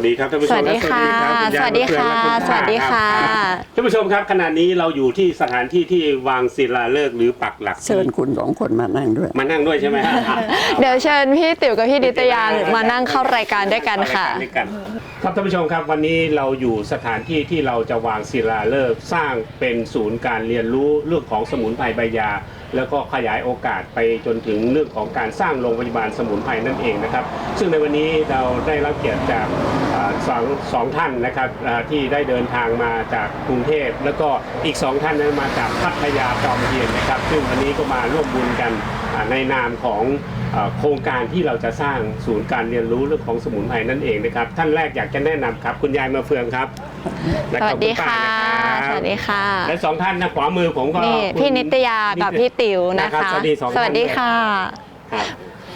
วัสดีครับท่านผู้ชสมวัสดีค่ะรับสวัสดีค่ะณยายมเฟืองและณสวัสดีค่ะรับท่านผู้ชมครับขณะนี้เราอยู่ที่สถานที่ที่วางศิลาฤกษ์หรือปักหลักเชิญคุณสองคนมานั่งด้วย มานั่งด้วยใช่ไหมฮะเดี๋ยวเชิญพี่ติ๋วกับพี่นิตยามานั่งเข้ารายการด้วยกันค่ะเข้ารายการด้วยกันครับท่านผู้ชมครับวันนี้เราอยู่สถานที่ที่เราจะวางศิลาฤกษ์สร้างเป็นศูนย์การเรียนรู้เรื่องของสมุนไพรใบยา แล้วก็ขยายโอกาสไปจนถึงเรื่องของการสร้างโรงพยาบาลสมุนไพรนั่นเองนะครับ ซึ่งในวันนี้เราได้รับเกียรติจากสองสองท่านนะครับที่ได้เดินทางมาจากกรุงเทพ แล้วก็อีกสองท่านนั้นมาจากพัทยาจอมเทียนนะครับ ซึ่งวันนี้ก็มาร่วมบุญกันในนามของโครงการที่เราจะสร้างศูนย์การเรียนรู้เรื่องของสมุนไพรนั่นเองนะครับ ท่านแรกอยากจะแนะนำครับ คุณยายมาเฟืองครับ และขอบณป้านะครับสวัสดีค่ะ และสองท่านนะขวามือผมก็นี่คุณพี่นิตยากับพี่ติ๋วนะรัคะบสวัสดีสองสท่านวัสดีค่ะ ครับ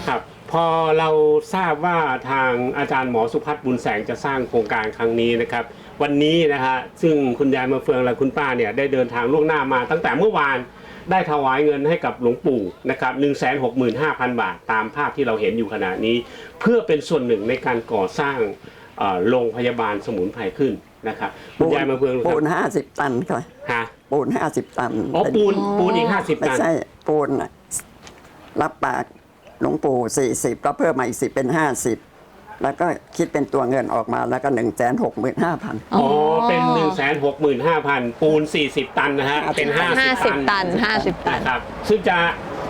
ครับ พอเราทราบว่าทางอาจารย์หมอสุพัฒน์บุญแสงจะสร้างโครงการครั้งนี้นะครับ วันนี้นะฮะซึ่งคุณยายมาเฟืองและคุณป้าเนี่ยได้เดินทางล่วงหน้ามาตั้งแต่เมื่อวาน ได้ถวายเงินให้กับหลวงปู่นะครับ165,000 บาทตามภาพที่เราเห็นอยู่ขณะนี้ เพื่อเป็นส่วนหนึ่งในการก่อสร้างเอ่อโรงพยาบาลสมุนไพรขึ้น นะครับคุณยายมาเฟืองคปูรับนห้าสิบตันค่ะฮะปูนห้าสิบตันอ๋อปูนปูนอีกอ๋อ50ไม่ตันใช่ปูนน่ะรับปากหลวงปู่สี่สิบก็เพิ่มมาอีกสิบเป็นห้าสิบแล้วก็คิดเป็นตัวเงินออกมาแล้วก็หนึ่งแสนหกหมื่นห้าพันอ๋อ เป็น1 6 5 0 0 0ปูน40ตันนะฮะ เป็น50 50ตัน50ตันนะครับซึ่งจะ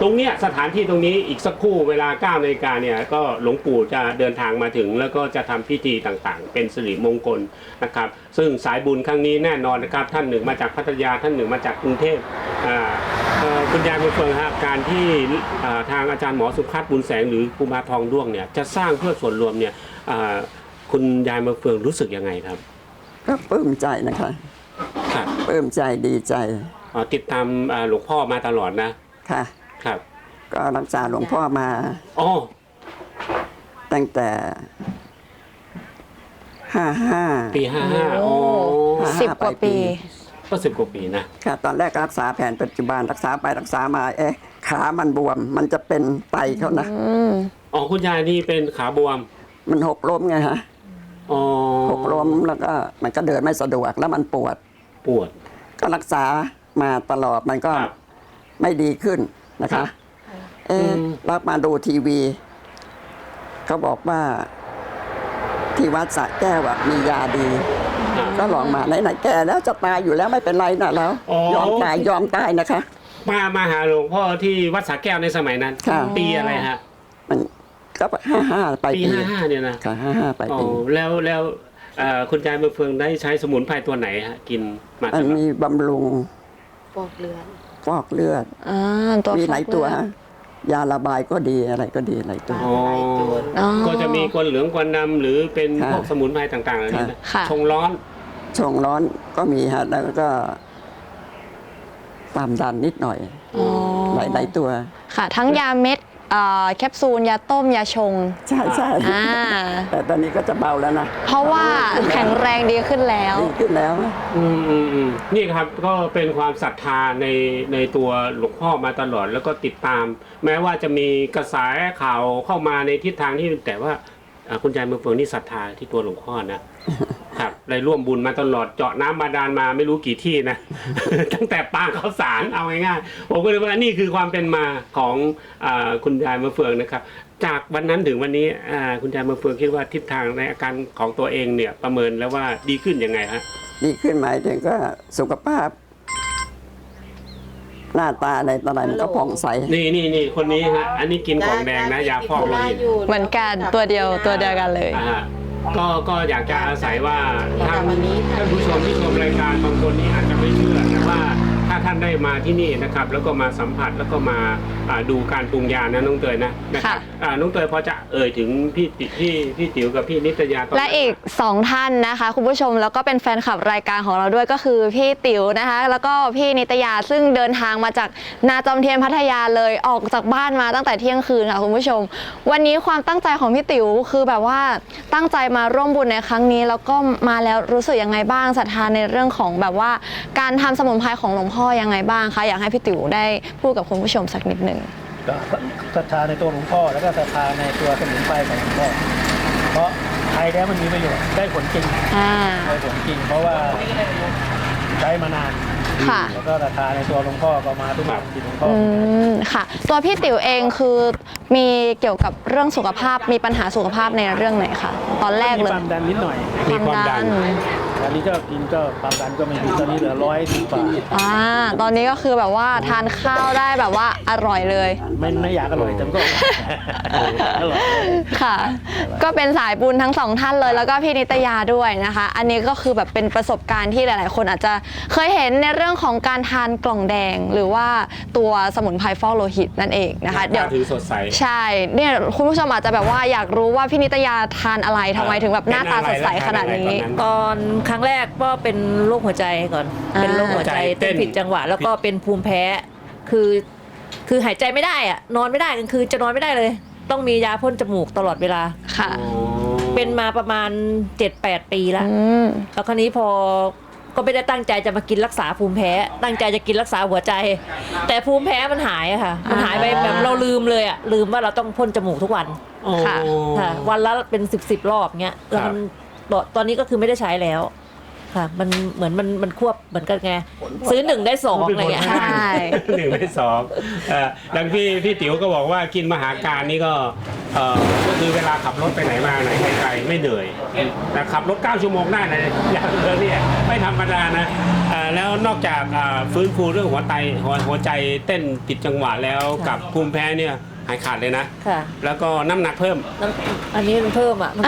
ตรงเนี้ยสถานที่ตรงนี้อีกสักครู่เวลา9นาฬิกาเนี่ยก็หลวงปู่จะเดินทางมาถึง แล้วก็จะทำพิธีต่างๆ เป็นสิริมงคลนะครับ ซึ่งสายบุญครั้งนี้แน่นอนนะครับ ท่านหนึ่งมาจากพัทยาท่านหนึ่งมาจากกรุงเทพอ่าเอ่อคุณยายบุญเฟืองฮะการที่อ่าทางอาจารย์หมอสุพัฒน์บุญแสงหรือครูบาทองด้วงเนี่ยจะสร้างเพื่อส่วนรวมเนี่ยอ่าคุณยายมาเฟืองรู้สึกยังไงครับก็ปลื้มใจนะคะครับปลื้มใจดีใจอ๋อติดตามอ่าหลวงพ่อมาตลอดนะ ค่ะ ครับ ก็รักษาหลวงพ่อมาอ๋อตั้งแต่ห้าห้าปีห้าห้าอ๋อสิบกว่าปี ก็สิบกว่าปีนะค่ะตอนแรกรักษาแผนปัจจุบันรักษาไปรักษามาเอ๊ะขามันบวม มันจะเป็นไตเขานะอืมอ๋อคุณยายนี่เป็นขาบวม มันหกล้มไงฮะอ๋อหกล้มแล้วก็มันก็เดินไม่สะดวกแล้วมันปวด ปวด ก็รักษามาตลอดมันก็ครับไม่ดีขึ้น นะครัคะบเอ๊ะอืมรับมาดูทีวี เขาบอกว่าที่วัดสระแก้วอะมียาดีอ่าก็ลองมาไหนๆแก่แล้วจะตายอยู่แล้วไม่เป็นไรนะแล้ว อ๋อ ยอมตายยอมตายนะคะ มามาหาหลวงพ่อที่วัดสาแก้วในสมัยนั้น ค่ะ ปีอะไรฮะ มันก็ห้าห้าไปปีปีห้าห้าเนี่ยนะค่ะห้าห้าไปอ๋อปีแล้วแล้วเอ่อคุณยายมาเฟืองได้ใช้สมุนไพรตัวไหนฮะ กินมามันตลอดมีบำรุงปอกเลือน ฟอกเลือดอ่าตัวมีหลายตัวฮะยาระบายก็ดีอะไรก็ดีหลายตัวอ๋ออ๋อ ก็จะมีกวนเหลืองกวนดำหรือเป็นค่ะพวกสมุนไพรต่างๆเหล่านี้นะค่ะ ชงร้อน ชงร้อนก็มีฮะ แล้วก็ความดันนิดหน่อย อ๋อ หลายหลายตัว ค่ะ ทั้งยาเม็ด เอ่อแคปซูลยาต้มยาชง ใช่ใช่อ่า แต่ตอนนี้ก็จะเบาแล้วนะเพราะว่าแข็งแรงดีขึ้นแล้ว ดีขึ้นแล้ว อืมอืมอืมนี่ครับก็เป็นความศรัทธาในในตัวหลวงพ่อมาตลอดแล้วก็ติดตาม แม้ว่าจะมีกระแสข่าวเข้ามาในทิศทางที่แต่ว่าอ่าคุณยายมือเฟืองนี่ศรัทธาที่ตัวหลวงพ่อนะครับ ได้ร่วมบุญมาตลอดเจาะน้ำบาดาลมาไม่รู้กี่ที่นะ ตั้งแต่ปางข้าวสารเอาง่ายๆผมก็เลยว่านี่คือความเป็นมาของอาคุณยายมะเฟืองนะครับ จากวันนั้นถึงวันนี้อ่าคุณยายมะเฟืองคิดว่าทิศทางในอาการของตัวเองเนี่ยประเมินแล้วว่าดีขึ้นยังไงฮะดีขึ้นหมายถึงก็สุขภาพ หน้าตาอะไรต่ออะไรมันก็ผ่องใส นี่นี่นี่คนนี้ฮะอันนี้กินของแดงนะยาฟอกโลหิตเหมือนกันตัวเดียวตัวเดียวกันเลยอ่าฮะ ก็ก็อยากจะอาศัยว่าแต่ท่านวันนี้ท่านผู้ชมที่ชมรายการบางคนนี้อาจจะไม่ชาท่านได้มาที่นี่นะครับแล้วก็มาสัมผัสแล้วก็มาอ่าดูการปรุงยานะน้องเตยนะนะครับค่ะอ่าน้องเตยพอจะเอ่ยถึงพี่ติพี่พี่ติ๋วกับพี่นิตยาตนและอีก2ท่านนะคะคุณผู้ชมแล้วก็เป็นแฟนคลับรายการของเราด้วยก็คือพี่ติ๋วนะคะ แล้วก็พี่นิตยาซึ่งเดินทางมาจากนาจอมเทียนพัทยาเลยออกจากบ้านมาตั้งแต่เที่ยงคืนค่ะคุณผู้ชม วันนี้ความตั้งใจของพี่ติ๋วคือแบบว่าตั้งใจมาร่วมบุญในครั้งนี้ แล้วก็มาแล้วรู้สึกยังไงบ้างศรัทธาในเรื่องของแบบว่า การทำสมุนไพรของหลวงพ่อยังไงบ้างคะ อยากให้พี่ติ๋วได้พูดกับคุณผู้ชมสักนิดหนึ่งก็ศรัทธาในตัวหลวงพ่อ แล้วก็ศรัทธาในตัวสมุนไพรของหลวงพ่อ เพราะใช้แล้วมันมีประโยชน์ได้ผลจริงอ่า ได้ผลจริง เพราะว่าใช้มานาน ค่ะ แล้วก็ราคาในตัวหลวงพ่อก็มาทุกอย่างที่หลวงพ่ออืมค่ะ ตัวพี่ติ๋วเองคือมีเกี่ยวกับเรื่องสุขภาพมีปัญหาสุขภาพในเรื่องไหนคะตอนแรกมีเลยความดันนิดหน่อยมีความดันอันนี้ก็กินก็ความดันก็ไม่ดีตอนนี้เหลือร้อยสิบบาทอ่าตอนนี้ก็คือแบบว่าทานข้าวได้แบบว่าอร่อยเลย ไม่ไม่อยากอร่อยแต่ก็อร่อยค่ะ ก็เป็นสายบุญทั้งสองท่านเลยแล้วก็พี่นิตยาด้วยนะคะ อันนี้ก็คือแบบเป็นประสบการณ์ที่หลาย ๆ คนอาจจะเคยเห็นในเรื่องของการทานกล่องแดงหรือว่าตัวสมุนไพรฟอกโลหิตนั่นเองนะคะ เดี๋ยวถือสดใสใช่เนี่ยคุณผู้ชมอาจจะแบบว่าอยากรู้ว่าพี่นิตยาทานอะไรทำไมถึงแบบหน้าตาสดใสขนาดนี้เป็นอะไรตอนครั้งแรกก็เป็นโรคหัวใจก่อนอ่าเป็นโรคหัวใจหัวใจเต้เต้นนผิดจังหวะ แล้วก็เป็นภูมิแพ้คือคือหายใจไม่ได้อะนอนไม่ได้กลางคืนจะนอนไม่ได้เลย ต้องมียาพ่นจมูกตลอดเวลาค่ะอ๋อเป็นมาประมาณ 7-8 ปีแล้วอืมแล้วคราวนี้พอ ก็ไม่ได้ตั้งใจจะมากินรักษาภูมิแพ้ ตั้งใจจะกินรักษาหัวใจ แต่ภูมิแพ้มันหายอะค่ะ มันหายไปแบบเราลืมเลยอะลืมว่าเราต้องพ่นจมูกทุกวันโอ้ค่ะ ค่ะวันละเป็นสิบสิบรอบเงี้ยแล้วมันตอนตอนนี้ก็คือไม่ได้ใช้แล้ว ค่ะ มันเหมือนมันมันควบเหมือนกันไง ซื้อหนึ่งได้สองอะไรเงี้ย ใช่ หนึ่งไม่สองเอ่อดังพี่พี่ติ๋วก็บอกว่ากินมหาการนี่ก็เอ่อก็คือเวลาขับรถไปไหนมาไหนไกลๆไม่เหนื่อยแต่ขับรถ 9 ชั่วโมงได้นะอย่างเออเนี่ยไม่ธรรมดานะเอ่อแล้วนอกจากอ่าฟื้นฟูเรื่องหัวใจหัวหัวใจเต้นผิดจังหวะแล้วกับภูมิแพ้เนี่ย หายขาดเลยนะ ค่ะแล้วก็น้ำหนักเพิ่ม น้ำอันนี้มันเพิ่มอะ มัน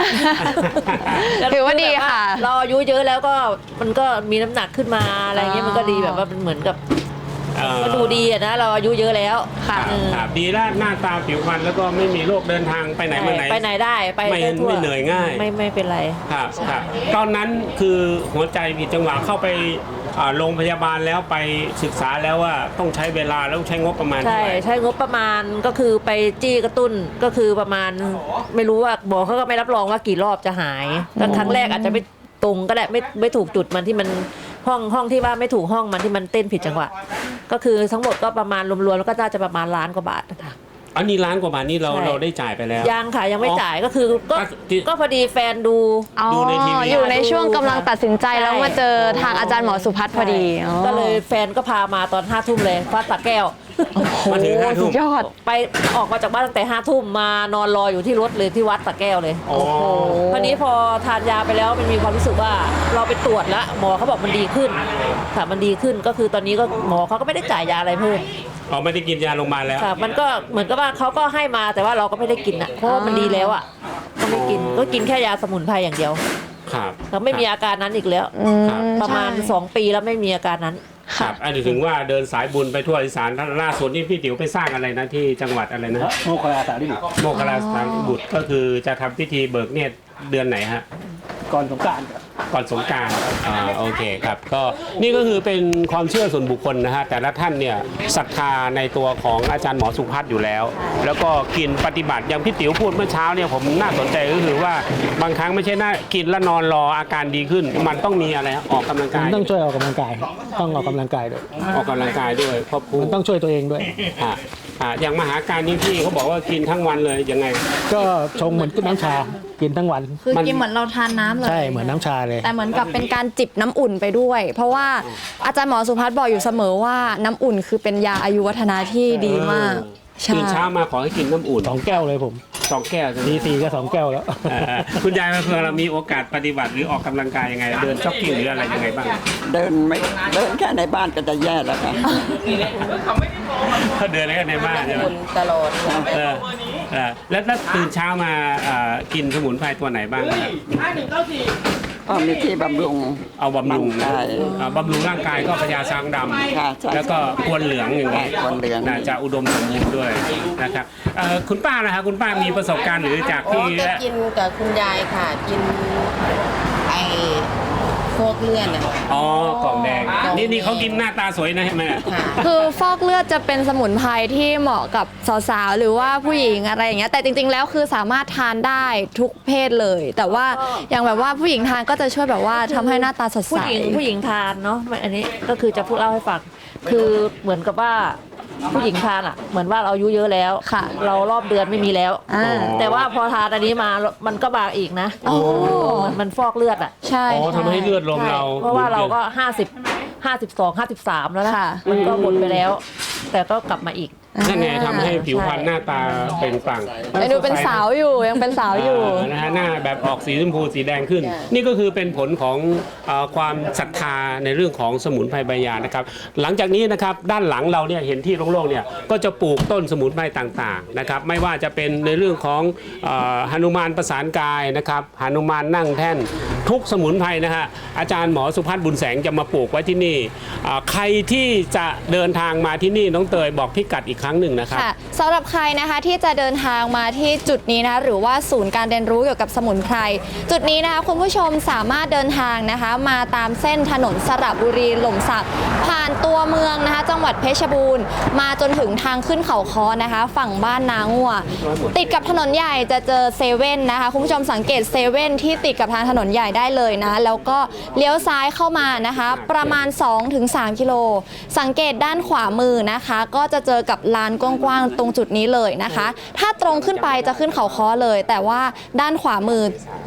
ถือว่าดีค่ะ เราอายุเยอะแล้วก็มันก็มีน้ำหนักขึ้นมาอะไรเงี้ยมันก็ดีแบบว่ามันเหมือนกับเอ่อ ก็ดูดีอะนะเราอายุเยอะแล้วค่ะครับเออครับดีแล้วหน้าตาผิวพรรณแล้วก็ไม่มีโรคเดินทางไปไหนมาไหน ไปไหนได้ไปไม่ได้ทั่วไม่เหนื่อยง่าย ไม่ไม่เป็นไร ครับครับตอนนั้นคือหัวใจผิดจังหวะเข้าไปอ่า โรงพยาบาลแล้วไปศึกษาแล้วว่าต้องใช้เวลาแล้วใช้งบประมาณเท่าใช่ไหร่ใช้งบประมาณก็คือไปจี้กระตุ้นก็คือประมาณ ไม่รู้ว่าหมอเขาก็ไม่รับรองว่ากี่รอบจะหายแล้วครั้งแรกอาจจะไม่ตรงก็ได้ไม่ไม่ถูกจุดมันที่มันห้องห้องที่ว่าไม่ถูกห้องมันที่มันเต้นผิดจังหวะ ก็คือทั้งหมดก็ประมาณรวมๆแล้วก็น่าจะประมาณล้านกว่าบาทนะคะ อันนี้ล้านกว่าบาทนี่เราใช่ เราได้จ่ายไปแล้ว ยังค่ะยังไม่อ๋อจ่ายก็คือก็ก็ที่ ก็พอดีแฟนดู อ๋อดูในทีวี อยู่ในช่วงกำลังตัดสินใจใช่ แล้วมาเจอทางอาจารย์หมอสุพัฒน์พอดีอ๋อก็เลยแฟนก็พามาตอนห้าทุ่มเลยฟ้าสระแก้ว มาถึงห้าสุทุ่ดมยอด ไปออกมาจากบ้านตั้งแต่ห้าทุ่มมานอนรออยู่ที่รถเลยที่วัดสระแก้วเลยโอ้โหคราวนี้พอทานยาไปแล้วมันมีความรู้สึกว่าเราไปตรวจแล้วหมอเขาบอกมันดีขึ้นค่ะมันดีขึ้นก็คือตอนนี้ก็หมอเขาก็ไม่ได้จ่ายยาอะไรเพิ่ม เราไม่ได้กินยาโรงพยาบาลแล้ว ค่ะมันก็เหมือนกับว่าเขาก็ให้มาแต่ว่าเราก็ไม่ได้กินอะเพราะว่ามันดีแล้วอะก็ไม่กินก็กินแค่ยาสมุนไพรอย่างเดียวครับเราไม่มีอาการนั้นอีกแล้ว อืมประมาณ ใช่สองปีแล้วไม่มีอาการนั้น ครับอันนี้ถึงว่าเดินสายบุญไปทั่วอีสานล่าสุดนี่พี่ติ๋วไปสร้างอะไรนะที่จังหวัดอะไรนะโมคคลาสาดิบุตรโมคคลลาสถานบุตรก็คือจะทำพิธีเบิกเนตรเดือนไหนฮะ ก่อนสงกรารครับ ก่อนสงกรารอ่าโอเคครับก็นี่ก็คือเป็นความเชื่อส่วนบุคคลนะฮะแต่ละท่านเนี่ยศรัทธาในตัวของอาจารย์หมอสุพัฒน์อยู่แล้ว แล้วก็กินปฏิบัติอย่างพี่ติ๋วพูดเมื่อเช้าเนี่ยผมน่าสนใจก็คือว่าบางครั้งไม่ใช่น่ากินแล้วนอนรออาการดีขึ้น มันต้องมีอะไรฮะออกกำลังมักายนต้องช่วยออกกำลังกายต้องออกกำลังกายด้วย ออกกำลังกายด้วยครอบครัวมันต้องช่วยตัวเองด้วย อ่าอ่าอย่างมหาการนี่พี่เขาบอกว่ากินทั้งวันเลยยังไง ก็ชงเหมือนน้ำชา กินทั้งวันคือมันกินเหมือนเราทานน้ำเลย ใช่เหมือนน้ำชาเลย แต่เหมือนกับเป็นการจิบน้ำอุ่นไปด้วย เพราะว่าอาจารย์หมอสุพัฒน์บอกอยู่เสมอว่าน้ำอุ่นคือเป็นยาอายุวัฒนะที่ดีมากใช่ตื่นเช้ามาขอให้กินน้ำอุ่นสองแก้วเลยผมสองแก้วใช่ไหมทีสี่ก็สองแก้วแล้ว เอ่อคุณยายเพื่อเรามีโอกาสปฏิบัติหรือออกกำลังกายยังไง เดินจ็อกกิ้งหรืออะไรยังไงบ้าง เดินไม่เดินแค่ในบ้านก็จะแย่แล้วค่ะ ถ้าเดินแค่ในบ้านใช่ไหมตลอด เออ เออแล้วถ้าตื่นเช้ามาเอ่อกินสมุนไพรตัวไหนบ้างครับก็มีที่บำรุง เอาบำรุงนะใช่เอ่อบำรุงร่างกายก็พญาช้างดค่ะใช่ำแล้วก็กวนเหลืองอย่างนี้กวนเหลือง น่าจะอุดมสมบูรณ์ด้วยนะครับเอ่อคุณป้านะครับคุณป้ามีประสบการณ์หรือจากอ๋อที่ก็กินกับคุณยายค่ะ กินไอ้ พวกเลือดอะ อ๋อกล่องแดงกล่องแดง นี่นี่เขากินหน้าตาสวยนะเห็นไหมค่ะ คือฟอกเลือดจะเป็นสมุนไพรที่เหมาะกับสาวๆ หรือว่าผู้หญิงอะไรอย่างเงี้ยแต่จริงๆ แล้วคือสามารถทานได้ทุกเพศเลย แต่ว่าอย่างแบบว่าผู้หญิงทานก็จะช่วยแบบว่าทำให้หน้าตาสดผู้ใสหญิงผู้หญิงทานเนาะอันนี้ก็คือจะพูดเล่าให้ฟัง คือเหมือนกับว่า ผู้หญิงทานอะ เหมือนว่าเราอายุเยอะแล้ว ค่ะ เรารอบเดือนไม่มีแล้ว อ่า แต่ว่าพอทานอันนี้มามันก็บางอีกนะโอ้ มันมันฟอกเลือดอะ ใช่อ๋อทำให้เลือดลมเราเพราะว่าเราก็ห้าสิบห้าสิบสองห้าสิบสามแล้วนะ ค่ะ มันก็หมดไปแล้ว แต่ก็กลับมาอีก นั่นไงทำให้ผิวพรรณหน้าตาเป็นปลั่งแต่ดูเป็นสาวอยู่ยังเป็นสาวอยู่านะฮะหน้าแบบออกสีชมพูสีแดงขึ้น นี่ก็คือเป็นผลของเออความศรัทธาในเรื่องของสมุนไพรใบยานะครับ หลังจากนี้นะครับด้านหลังเราเนี่ยเห็นที่โล่งๆเนี่ยก็จะปลูกต้นสมุนไพรต่างๆนะครับ ไม่ว่าจะเป็นในเรื่องของเออหนุมานประสานกายนะครับหนุมานนั่งแท่นทุกสมุนไพรนะฮะอาจารย์หมอสุพัฒน์บุญแสงจะมาปลูกไว้ที่นี่อ่าใครที่จะเดินทางมาที่นี่น้องเตยบอกพิกัดอีกครั้งหนึ่งนะครับ ค่ะสำหรับใครนะคะที่จะเดินทางมาที่จุดนี้นะคะหรือว่าศูนย์การเรียนรู้เกี่ยวกับสมุนไพรจุดนี้นะคะคุณผู้ชมสามารถเดินทางนะคะมาตามเส้นถนนสระบุรีหล่มสัก ผ่านตัวเมืองนะคะ จังหวัดเพชรบูรณ์ มาจนถึงทางขึ้นเขาคอนะคะ ฝั่งบ้านนางัว ติดกับถนนใหญ่จะเจอเซเว่นนะคะคุณผู้ชมสังเกตเซเว่นที่ติดกับทางถนนใหญ่ได้เลยนะแล้วก็เลี้ยวซ้ายเข้ามานะคะ ประมาณ 2-3 กิโล สังเกตด้านขวามือนะคะ ก็จะเจอกับลานกว้างๆตรงจุดนี้เลยนะคะ ถ้าตรงขึ้นไปจะขึ้นเขาค้อเลย แต่ว่าด้านขวามือ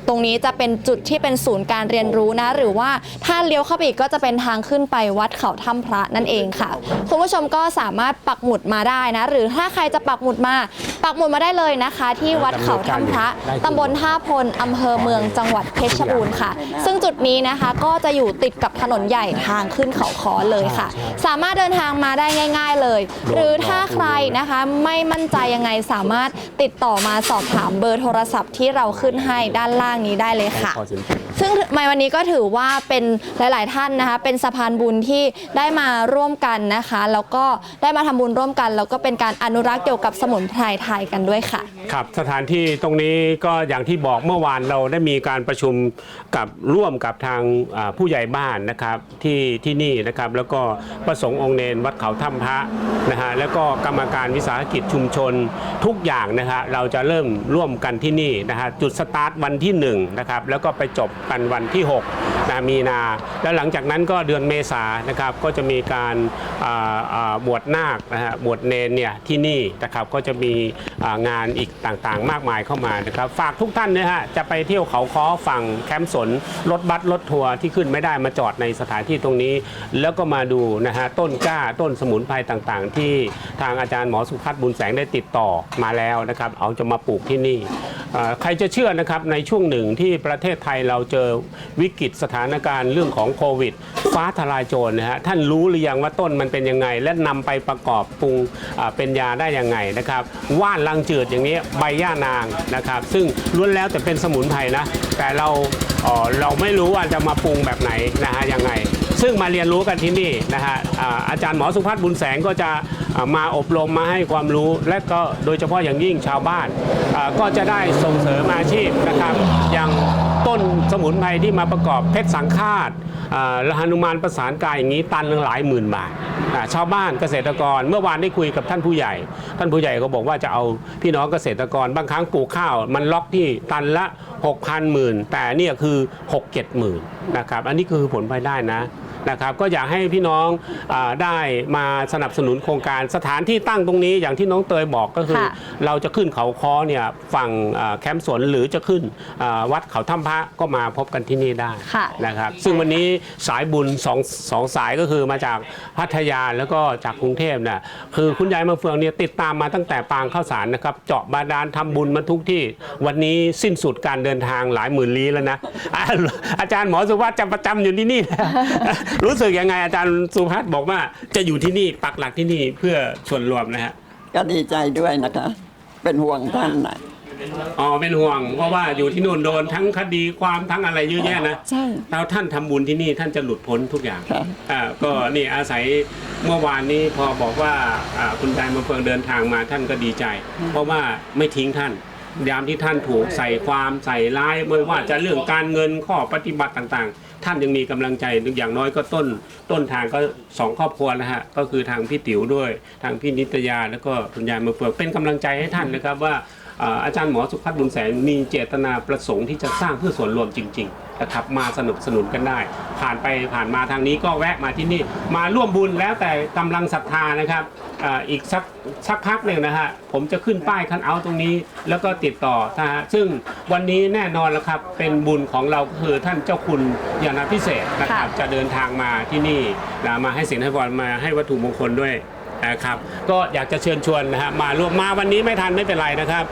ตรงนี้จะเป็นจุดที่เป็นศูนย์การเรียนรู้นะ หรือว่าถ้าเลี้ยวเข้าไปอีกก็จะเป็นทางขึ้นไปวัดเขาถ้ำพระนั่นเองค่ะคุณผู้ชมก็สามารถปักหมุดมาได้นะ หรือถ้าใครจะปักหมุดมา ปักหมุดมาได้เลยนะคะ ที่วัดเขาถ้ำพระตำบลท่าพลอำเภอเมืองจังหวัดเพชรบูรณ์ค่ะ ซึ่งจุดนี้นะคะก็จะอยู่ติดกับถนนใหญ่ทางขึ้นเขาคอเลยค่ะ สามารถเดินทางมาได้ง่าย ๆเลย หรือถ้าใครนะคะ ไม่มั่นใจยังไงสามารถติดต่อมาสอบถามเบอร์โทรศัพท์ที่เราขึ้นให้ด้านล่างนี้ได้เลยค่ะ งในวันนี้ก็ถือว่าเป็นหลาย ๆ ท่านนะคะ เป็นสะพานบุญที่ได้มาร่วมกันนะคะ แล้วก็ได้มาทำบุญร่วมกัน แล้วก็เป็นการอนุรักษ์เกี่ยวกับสมุนไพรไทยกันด้วยค่ะ ครับสถานที่ตรงนี้ก็อย่างที่บอกเมื่อวานเราได้มีการประชุมกับร่วมกับทางผู้ใหญ่บ้านนะครับที่ที่นี่นะครับแล้วก็ประสงค์องค์เนนวัดเขาถ้ำพระนะฮะแล้วก็กรรมการวิสาหกิจชุมชนทุกอย่างนะฮะเราจะเริ่มร่วมกันที่นี่นะฮะจุดสตาร์ทวันที่1นะครับแล้วก็ไปจบกันวันที่6นะมีนา แล้วหลังจากนั้นก็เดือนเมษานะครับก็จะมีการบวชนาคนะฮะบวชเนนเนี่ยที่นี่นะครับก็จะมีงานอีกต่างๆ มากมายเข้ามานะครับฝากทุกท่านนะฮะจะไปเที่ยวเขาค้อฝั่งแคมป์สนรถบัสรถทัวร์ที่ขึ้นไม่ได้มาจอดในสถานที่ตรงนี้ แล้วก็มาดูนะฮะต้นกล้าต้นสมุนไพรต่างๆ ที่ทางอาจารย์หมอสุพัฒน์บุญแสงได้ติดต่อมาแล้วนะครับ เอาจะมาปลูกที่นี่ ใครจะเชื่อนะครับในช่วงหนึ่งที่ประเทศไทยเราเจอวิกฤตสถานการณ์เรื่องของโควิด ฟ้าทลายโจรนะฮะท่านรู้หรือยังว่าต้นมันเป็นยังไง และนำไปประกอบปรุงเป็นยาได้ยังไงนะครับว่านลังจืดอย่างนี้ใบย่านางนะครับซึ่งล้วนแล้วแต่เป็นสมุนไพรนะแต่เราเราไม่รู้ว่าจะมาปรุงแบบไหนนะฮะยังไง ซึ่งมาเรียนรู้กันที่นี่นะฮะอาจารย์หมอสุพัฒน์บุญแสงก็จะ มาอบรมมาให้ความรู้ และก็โดยเฉพาะอย่างยิ่งชาวบ้าน ก็จะได้ส่งเสริมอาชีพนะครับ อย่างต้นสมุนไพรที่มาประกอบเพชรสังฆาตและหนุมานประสานกายอย่างนี้ตันหนึ่งหลายหมื่นบาทชาวบ้านเกษตรกรเมื่อวานได้คุยกับท่านผู้ใหญ่ ท่านผู้ใหญ่ก็บอกว่าจะเอาพี่น้องเกษตรกรบางครั้งปลูกข้าว มันล็อกที่ตันละ 6,000หมื่นแต่เนี่ยคือ 6 7หมื่นนะครับอันนี้คือผลพลอยได้นะ นะครับก็อยากให้พี่น้องอาได้มาสนับสนุนโครงการสถานที่ตั้งตรงนี้อย่างที่น้องเตยบอกก็คือ ค่ะเราจะขึ้นเขาคอเนี่ยฝั่งอ่าแคมป์สนหรือจะขึ้นอ่าวัดเขาถ้ำพระก็มาพบกันที่นี่ได้ค่ะ นะครับซึ่งวันนี้สายบุญสองสองสายก็คือมาจากพัทยาแล้วก็จากกรุงเทพเนี่ยคือคุณยายมาเฟืองเนี่ยติดตามมาตั้งแต่ปางข้าวสารนะครับเจาะบาดาลทำบุญมาทุกที่ วันนี้สิ้นสุดการเดินทางหลายหมื่นลี้แล้วนะอ่าอาจารย์หมอสุวัสดิ์จะประจำอยู่ที่นี่รู้สึกยังไงอาจารย์สุพัฒน์บอกว่า จะอยู่ที่นี่ปักหลักที่นี่เพื่อส่วนรวมนะฮะก็ดีใจด้วยนะคะ เป็นห่วงท่านนะอ๋อเป็นห่วง เพราะว่าอยู่ที่นู่นโดนทั้งคดีความทั้งอะไรเยอะแยะนะใช่แล้วท่านทำบุญที่นี่ท่านจะหลุดพ้นทุกอย่างครับอ่าก็นี่อาศัยเมื่อวานนี้พอบอกว่าอ่าคุณยายมาเฟืองเดินทางมาท่านก็ดีใจ เพราะว่าไม่ทิ้งท่าน ยามที่ท่านถูกใส่ความใส่ร้ายไม่ว่าจะเรื่องการเงินข้อปฏิบัติต่างๆ ท่านยังมีกำลังใจอย่างน้อยก็ต้น ต้นทางก็สองครอบครัวแล้วฮะก็คือทางพี่ติ๋วด้วย ทางพี่นิตยาแล้วก็คุณยายมาเฟืองเป็นกำลังใจให้ท่านนะครับว่าเอ่ออาจารย์หมอสุพัฒน์บุญแสงมีเจตนาประสงค์ที่จะสร้างเพื่อส่วนรวมจริงๆนะครับมาสนับสนุนกันได้ ผ่านไปผ่านมาทางนี้ก็แวะมาที่นี่ มาร่วมบุญแล้วแต่กำลังศรัทธานะครับเอ่ออีกสักสักพักหนึ่งนะฮะผมจะขึ้นป้ายคันเอาท์ตรงนี้ แล้วก็ติดต่อนะฮะซึ่งวันนี้แน่นอนแล้วครับเป็นบุญของเราก็คือท่านเจ้าคุณยานาพิเศษนะครับค่ะจะเดินทางมาที่นี่นะมาให้สินให้พรมาให้วัตถุมงคลด้วย นะครับก็อยากจะเชิญชวนนะฮะมาร่วมมาวันนี้ไม่ทันไม่เป็นไรนะครับ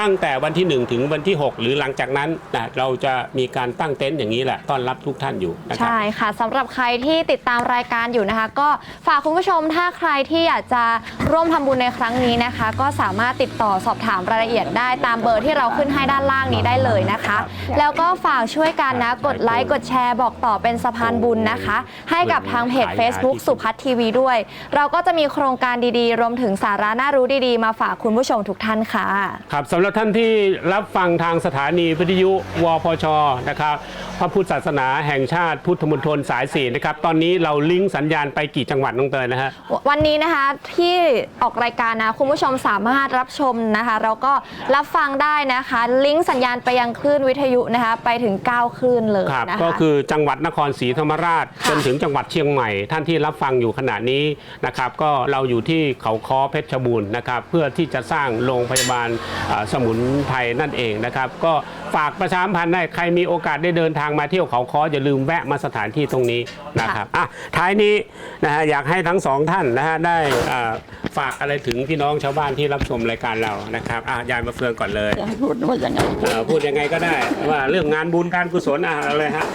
ตั้งแต่วันที่ 1 ถึงวันที่ 6 หรือหลังจากนั้นนะเราจะมีการตั้งเต็นท์อย่างนี้แหละต้อนรับทุกท่านอยู่นะครับ ใช่ค่ะสำหรับใครที่ติดตามรายการอยู่นะคะ ก็ฝากคุณผู้ชมถ้าใครที่อยากจะร่วมทำบุญในครั้งนี้นะคะ ก็สามารถติดต่อสอบถามรายละเอียดได้ตามเบอร์ที่เราขึ้นให้ด้านล่างนี้ได้เลยนะคะ แล้วก็ฝากช่วยกันนะกดไลค์กดแชร์บอกต่อเป็นสะพานบุญนะคะ ให้กับทางเพจ Facebook สุพัฒน์ทีวีด้วย เราก็จะมีโครงการดีๆ รวมถึงสาระน่ารู้ดีๆ มาฝากคุณผู้ชมทุกท่านค่ะ ครับสำหรับท่านที่รับฟังทางสถานีวิทยุวพชนะครับพระพุทธศาสนาแห่งชาติพุทธมณฑลสายสี่นะครับตอนนี้เราลิงก์สัญญาณไปกี่จังหวัดน้องเตยนะฮะวันนี้นะคะที่ออกรายการนะคุณผู้ชมสามารถรับชมนะคะแล้วก็รับฟังได้นะคะ ลิงก์สัญญาณไปยังคลื่นวิทยุนะคะไปถึง 9 คลื่นเลยครับนะคะก็คือจังหวัดนครศรีธรรมราชค่ะจนถึงจังหวัดเชียงใหม่ ท่านที่รับฟังอยู่ขณะนี้นะครับก็เราอยู่ที่เขาค้อเพชรบูรณ์นะครับเพื่อที่จะสร้างโรงพยาบาลอ่าสมุนไพรนั่นเองนะครับ ก็ฝากประชาสัมพันธ์ได้ใครมีโอกาสได้เดินทางมาเที่ยวเขาค้ออย่าลืมแวะมาสถานที่ตรงนี้นะครับอะท้ายนี้นะฮะอยากให้ทั้งสองท่านนะฮะได้อ่าฝากอะไรถึงพี่น้องชาวบ้านที่รับชมรายการเรานะครับอะยายมาเฟืองก่อนเลยจะให้พูดว่ายังไงเอ่อพูดยังไงก็ได้ว่าเรื่องงานบุญการกุศลอะอะไรฮะ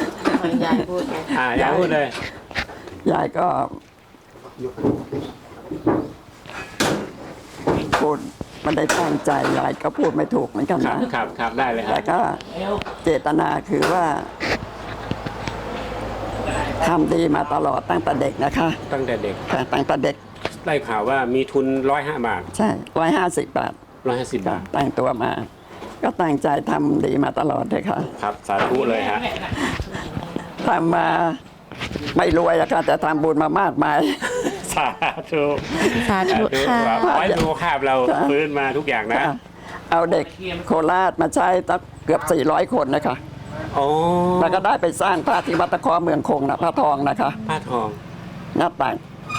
ยายพูดไงอ่ายายพูดเลย ยายก็พูด มันได้ตั้งใจยายก็พูดไม่ถูกเหมือนกันครับนะครับครับได้เลยคแต่รับก็เจตนาคือว่าทำดีมาตลอดตั้งแต่เด็กนะคะตั้งแต่เด็กค่ะตั้งแต่เด็กได้ข่าวว่ามีทุนร้อยห้าบาทใช่ร้อยห้าสิบบาทร้อยห้าสิบบาทตั้งตัวมา ก็ตั้งใจทำดีมาตลอดเลยค่ะ ครับสาธุเลยฮะทำมาไม่รวยอะค่ะแต่ทำบุญมามากมาย สาธุสาธุค่ะขอให้สุขภาพเราค่ะฟื้นมาทุกอย่างนะ ค่ะเอาเด็กโคราชมาใช้ตั้งเกือบ 400 คนนะคะ โอ้แล้วก็ได้ไปสร้างพระที่วัดตะเคอเมืองคงนะพระทองนะคะ ผ้าทอง หน้าต่าง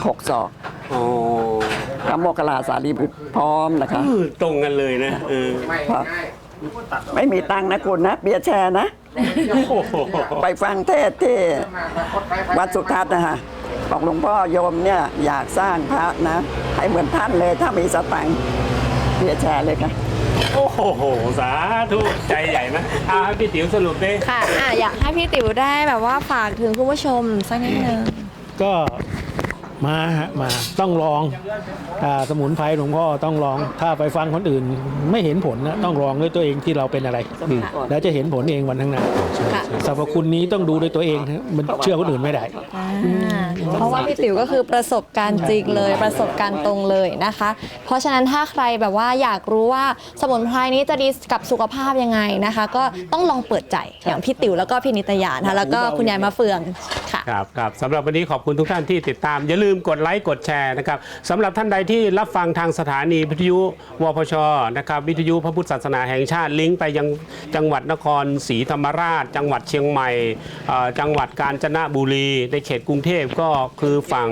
หกศอกโอ้พระโมคคัลลาสารีบุตรพร้อมนะคะ เออตรงกันเลยนะเออครับ ไม่มีตังค์นะคุณนะ เบียร์แชร์นะ โอ้โหไปฟังเทศน์ที่วัดสุทัศน์นะฮะ บอกหลวงพ่อโยมเนี่ยอยากสร้างพระนะ ให้เหมือนท่านเลยถ้ามีสตังค์เบียร์แชร์เลยค่ะ โอ้โห สาธุใจใหญ่นะเอาให้พี่ติ๋วสรุปดิค่ะอะ อยากให้พี่ติ๋วได้แบบว่าฝากถึงคุณผู้ชมสักนิดนึง ก็ มาฮะมาต้องลองอาสมุนไพรหลวงพ่อต้องลอง ถ้าไปฟังคนอื่นไม่เห็นผลนะต้องลองด้วยตัวเองที่เราเป็นอะไร แล้วจะเห็นผลเองวันข้างหน้าค่ะสรรพคุณนี้ต้องดูด้วยตัวเองนะมันเชื่อคนอื่นไม่ได้อ่าเพราะว่าพี่ติ๋วก็คือประสบการณ์จริงเลยประสบการณ์ตรงเลยนะคะ เพราะฉะนั้นถ้าใครแบบว่าอยากรู้ว่าสมุนไพรนี้จะดีกับสุขภาพยังไงนะคะ ก็ต้องลองเปิดใจอย่างพี่ติ๋วแล้วก็พี่นิตยานะคะแล้วก็คุณยายมะเฟืองค่ะครับครับสำหรับวันนี้ขอบคุณทุกท่านที่ติดตามอย่าลืมกดไลค์กดแชร์นะครับสำหรับท่านใดที่รับฟังทางสถานีวิทยุวพชนะครับวิทยุพระพุทธศาสนาแห่งชาติลิงก์ไปยังจังหวัดนครศรีธรรมราช จังหวัดเชียงใหม่เอ่อจังหวัดกาญจนบุรี ในเขตกรุงเทพก็คือฝั่ง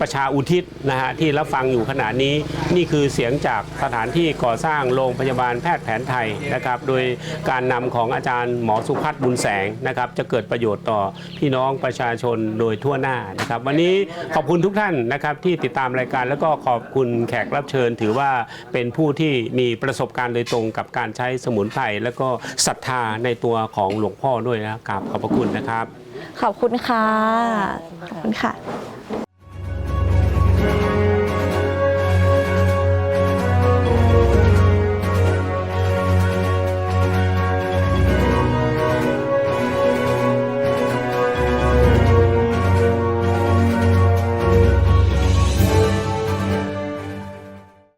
ประชาอุทิศนะฮะที่รับฟังอยู่ขณะนี้นี่คือเสียงจากสถานที่ก่อสร้างโรงพยาบาลแพทย์แผนไทยนะครับโดยการนำของอาจารย์หมอสุพัฒน์บุญแสงนะครับจะเกิดประโยชน์ต่อพี่น้องประชาชนโดยทั่วหน้านะครับวันนี้ขอบคุณทุกท่านท่านนะครับที่ติดตามรายการแล้วก็ขอบคุณแขกรับเชิญ ถือว่าเป็นผู้ที่มีประสบการณ์โดยตรงกับการใช้สมุนไพรแล้วก็ศรัทธาในตัวของหลวงพ่อด้วยนะครับขอบพระคุณนะครับ ขอบคุณค่ะ ขอบคุณค่ะ